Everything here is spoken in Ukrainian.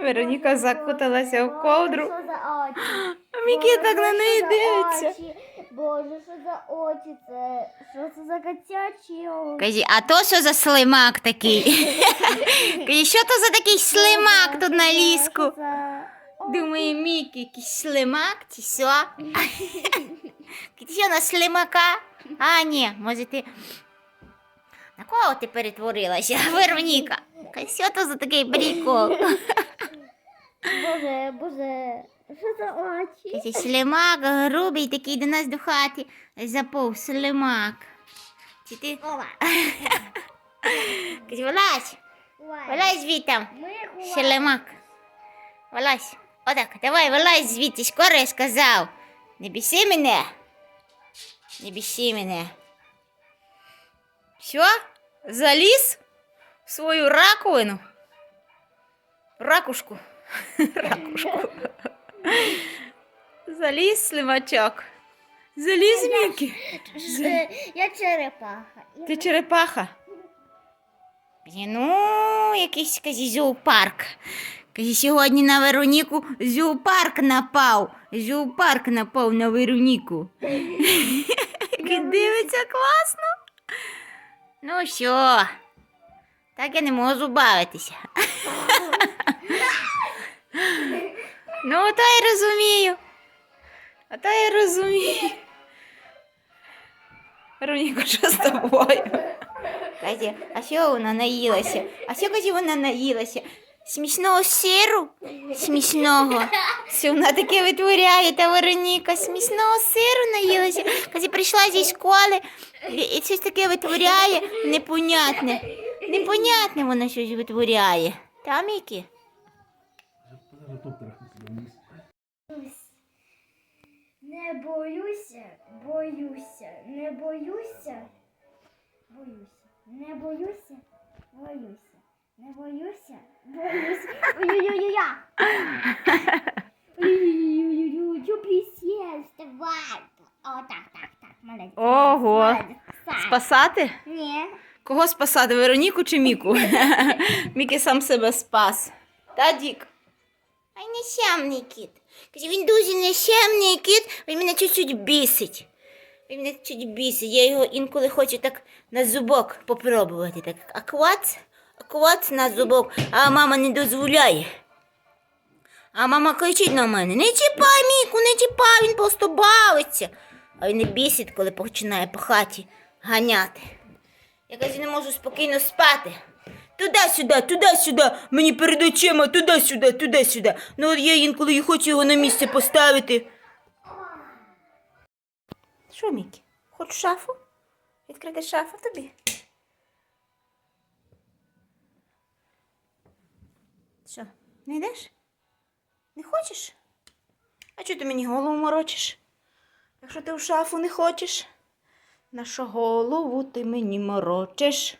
Вероніка закуталася в ковдру. Очі? Мікі так на неї дивиться. Боже, що за очі це? Що це за котячі очі? Кажі, а то що за слимак такий? Кажі, що то за такий слимак тут на ліску? Думає, Мікі, якийсь слимак чи що? Ти що на слимака? А, ні, може ти. На кого ти перетворилася, Вероніка? Що то за такий прикол? Боже, боже, що за очі? Кажи, слимак грубий такий до нас до хати. Заповз слимак. Чи ти? Кажи, вилазь, вилазь звідти. Слимак. Вилазь. Отак, давай, вилазь звідти, скоро я сказав. Не бісі мене. Не бісі мене. Що? Заліз в свою раковину? Ракушку. Ракушку. Заліз слимачок. Заліз Мікі. Е, Я черепаха. Ти черепаха. Ну, якийсь кажі, зоопарк. Сьогодні на Вероніку зоопарк напав. Зоопарк напав на Вероніку. Дивиться класно. Ну що, так я не можу бавитися. ну, то я розумію. А то я розумію. Вероніка, що з тобою? Катя, а що вона наїлася? А що каже, вона наїлася? Смішного сиру? Смішного. Вона таке витворяє, та Вероніка, смішного сиру наїлася. Каже, прийшла зі школи і, щось таке витворяє. Непонятне. Непонятне вона щось витворяє. Там які? Не боюся, боюся, не боюся, боюся, не боюся, боюся, не боюся, боюся. Ой-ой-ой-ой-я. О, так, так, так, молодець. Ого. молодець. Спасати? Ні. Кого спасати? Вероніку чи Міку? Мікі сам себе спас. Та Дік? Ай, нещемний кіт. Каже, він дуже нещемний кіт, він мене чуть-чуть бісить. Він мене чуть бісить. Я його інколи хочу так на зубок попробувати. Так, аквац, аквац на зубок, а мама не дозволяє. А мама кричить на мене: не чіпай, Міку, не чіпай, він просто бавиться. А він не бісить, коли починає по хаті ганяти. Я кажу, не можу спокійно спати. Туди-сюди, туди-сюди, мені перед очима, туди-сюди, туди-сюди. Ну от я інколи і хочу його на місце поставити. Що, Мікі? Хочеш шафу? Відкрити шафу тобі? Що, не йдеш? Не хочеш? А чого ти мені голову морочиш? Якщо ти в шафу не хочеш, на що голову ти мені морочиш?